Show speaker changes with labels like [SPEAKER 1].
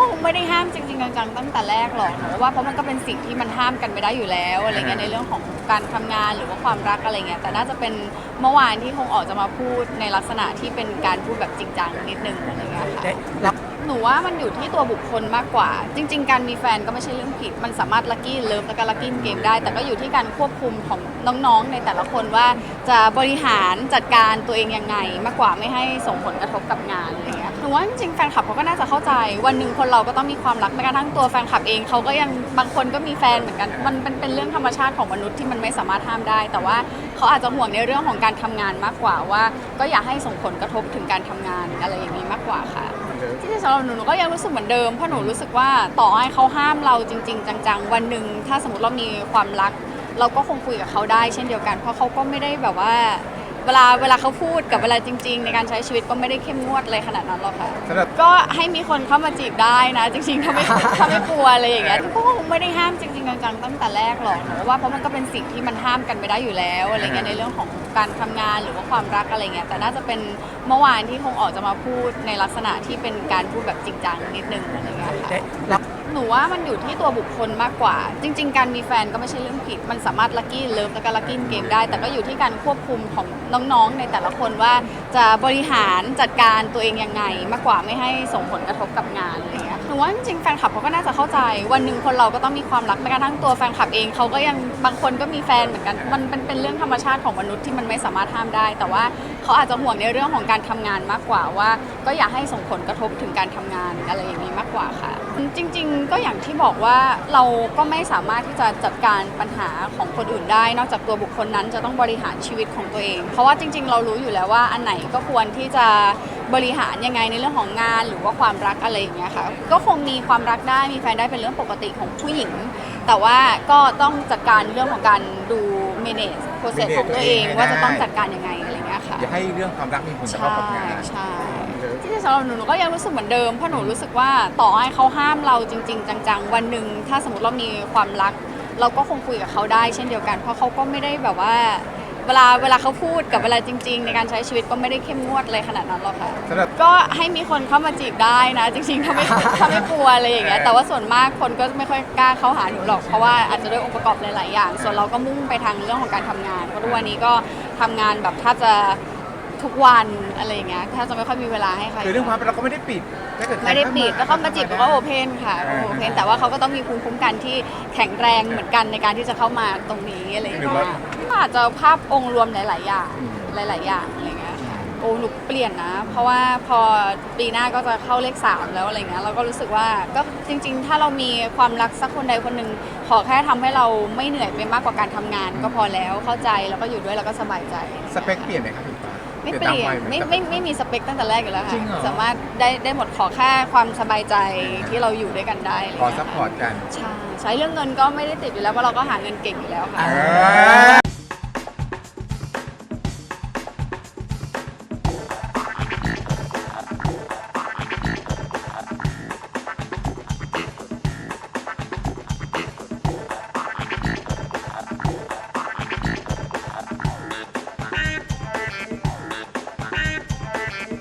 [SPEAKER 1] ก็คงไม่ได้ห้ามจริงๆจังๆตั้งแต่แรกหรอกหนูว่าเพราะมันก็เป็นสิ่งที่มันห้ามกันไม่ได้อยู่แล้วอะไรเงี้ยในเรื่องของการทำงานหรือว่าความรักอะไรเงี้ยแต่น่าจะเป็นเมื่อวานที่คงออกจะมาพูดในลักษณะที่เป็นการพูดแบบจริงจังนิดนึงอะไรเงี้ยค่ะ
[SPEAKER 2] ได้รับ
[SPEAKER 1] หนูว่ามันอยู่ที่ตัวบุคคลมากกว่า จริง ๆ การมีแฟนก็ไม่ใช่เรื่องผิด มันสามารถลักกี้เลิฟแล้วก็ลักกี้เกมได้ แต่ก็อยู่ที่การควบคุมของน้องๆ ในแต่ละคนว่าจะบริหารจัดการตัวเองยังไง มากกว่าไม่ให้ส่งผลกระทบกับงานอะไรเงี้ยห นูว่าจริงๆแฟนคลับเขาก็น่าจะเข้าใจ วันหนึ่งคนเราก็ต้องมีความรักแม้กระทั่งตัวแฟนคลับเองเขาก็ยังบางคนก็มีแฟนเหมือนกัน มันเป็นเป็นเรื่องธรรมชาติของมนุษย์ที่มันไม่สามารถห้ามได้ แต่ว่าเขาอาจจะห่วงในเรื่องของการทำงานมากกว่าว่า ก็อยากให้ส่งผลกระทบถึงการทำงานอะไรอย่างนี้มากกว่าค่ะ ที่จริงสำหรับหนูหนูก็ยังรู้สึกเหมือนเดิมเพราะหนูรู้สึกว่าต่อให้เขาห้ามเราจริง ๆ จังๆ วันหนึ่งถ้าสมมติเรามีความรัก เราก็คงคุยกับเขาได้เช่นเดียวกัน เพราะเขาก็ไม่ได้แบบว่า เวลาเวลาเขาพูดกับเวลาจริง ๆ ในการใช้ชีวิตก็ไม่ได้เข้มงวดเลยขนาดนั้นหรอกค่ะ
[SPEAKER 2] สำหรับ
[SPEAKER 1] ก็ให้มีคนเข้ามาจีบได้นะ จริงๆถ้าไม่ถ้าไม่กลัวอะไรอย่างเงี้ยก็คงไม่ได้ห้ามจริงๆจังๆตั้งแต่แรกหรอกหนูว่าเพราะมันก็เป็นสิ่งที่มันห้ามกันไม่ได้อยู่แล้วอะไรเงี้ยในเรื่องของการทำงานหรือว่าความรักอะไรเงี้ยแต่น่าจะเป็นเมื่อวานที่คงออกจะมาพูดในลักษณะที่เป็นการพูดแบบจริงจังนิดนึงอะไรเงี้ยค่ะ
[SPEAKER 2] ได้รับ
[SPEAKER 1] หนูว่ามันอยู่ที่ตัวบุคคลมากกว่า จริง ๆ การมีแฟนก็ไม่ใช่เรื่องผิด มันสามารถลักกี้เลิฟแล้วก็ลักกี้เกมได้ แต่ก็อยู่ที่การควบคุมของน้องๆ ในแต่ละคนว่าจะบริหารจัดการตัวเองยังไง มากกว่าไม่ให้ส่งผลกระทบกับงานอะไรเงี้ยหนูว่าจริงๆแฟนคลับเขาก็น่าจะเข้าใจ วันหนึ่งคนเราก็ต้องมีความรักแม้กระทั่งตัวแฟนคลับเองเขาก็ยังบางคนก็มีแฟนเหมือนกันมันเป็นเป็นเรื่องธรรมชาติของมนุษย์ที่มันไม่สามารถห้ามได้ แต่ว่าเขาอาจจะห่วงในเรื่องของการทำงานมากกว่าว่า ก็อยากให้ส่งผลกระทบถึงการทำงานอะไรอย่างนี้มากกว่าค่ะ จริง ๆ ก็อย่างที่บอกว่าเราก็ไม่สามารถที่จะจัดการปัญหาของคนอื่นได้ นอกจากตัวบุคคลนั้นจะต้องบริหารชีวิตของตัวเอง เพราะว่าจริง ๆ เรารู้อยู่แล้วว่าอันไหนก็ควรที่จะบริหารยังไงในเรื่องของงานหรือว่าความรักอะไรอย่างเงี้ยค่ะก็คงมีความรักได้มีแฟนได้เป็นเรื่องปกติของผู้หญิง แต่ว่าก็ต้องจัดการเรื่องของการดู manage process ของตัวเองว่าจะต้องจัดการยังไง ค่ะ
[SPEAKER 2] อย่าให้เรื่องความรักมีผลกระทบ
[SPEAKER 1] ใช่
[SPEAKER 2] กับงาน
[SPEAKER 1] ใช่ที่สำหรับหนูหนูก็ยังรู้สึกเหมือนเดิมเพราะหนูรู้สึกว่าต่อให้เขาห้ามเราจริง ๆ จังๆ วันหนึ่งถ้าสมมติเรามีความรัก เราก็คงคุยกับเขาได้เช่นเดียวกัน เพราะเขาก็ไม่ได้แบบว่า เวลาเวลาเขาพูดกับเวลาจริง ๆ ในการใช้ชีวิตก็ไม่ได้เข้มงวดเลยขนาดนั้นหรอกค่ะ
[SPEAKER 2] สำหรับ
[SPEAKER 1] ก็ให้มีคนเข้ามาจีบได้นะ จริงๆถ้าไม่ ถ้าไม่กลัวอะไรอย่างเงี้ยแต่ว่าส่วนมากคนก็ไม่ค่อยกล้าเข้าหาหนูหรอกเพราะว่าอาจจะด้วยองค์ประกอบหลายๆอย่าง ส่วนเราก็มุ่งไปทางเรื่องของการทำงานเพราะทุกวันนี้ก็ ทำงานแบบถ้าจะทุกวันอะไรอย่างเงี้ยถ้าจะไม่ค่อยมีเวลาให้ใคร
[SPEAKER 2] คือเรื่องความรักเราก็ไม่ได้ปิดถ้าเกิดใคร
[SPEAKER 1] ไม่ได้ปิดแล้วก็มาจีบก็โอเพนค่ะ
[SPEAKER 2] อ่า
[SPEAKER 1] โอเพนแต่ว่าเขาก็ต้องมีภูมิคุ้มกันที่แข็งแรงเหมือนกันในการที่จะเข้ามาตรงนี้อะไรอย่าง
[SPEAKER 2] หรือ
[SPEAKER 1] เงี้
[SPEAKER 2] ว่า
[SPEAKER 1] ยก็อาจจะภาพองค์รวมหลาย ๆ อย่าง
[SPEAKER 2] อืม
[SPEAKER 1] หลาย ๆ อย่างอะไรเงี้ยค่ะโอ้หนูเปลี่ยนนะ เพราะว่าพอปีหน้าก็จะเข้าเลขสามแล้วอะไรเงี้ยเราก็รู้สึกว่าก็จริง ๆ ถ้าเรามีความรักสักคนใดคนหนึ่งขอแค่ทำให้เราไม่เหนื่อยไปมากกว่าการทำงานก็พอแล้วเข้าใจแล้วก็อยู่ด้วยแล้วก็สบายใจ
[SPEAKER 2] สเปคเปลี่ยนไหมครับพี่ฟ้า
[SPEAKER 1] ไม่เปลี่ยน
[SPEAKER 2] ตาวัห
[SPEAKER 1] ไม่
[SPEAKER 2] กับ
[SPEAKER 1] ไม่ไม่มีสเปคตั้งแต่แรกอยู่แล้ว
[SPEAKER 2] จริ
[SPEAKER 1] ค่ะ
[SPEAKER 2] งเหรอ
[SPEAKER 1] สามารถได้ได้หมดขอแค่ความสบายใจที่เราอยู่ด้วยกันได้อะไร
[SPEAKER 2] ขอ
[SPEAKER 1] เงี้ย
[SPEAKER 2] ซัพพอร์ตกัน
[SPEAKER 1] ใช่ใช้เรื่องเงินก็ไม่ได้ติดอยู่แล้วเพราะเราก็หาเงินเก่งอยู่แล้วค่ะ
[SPEAKER 2] อ่า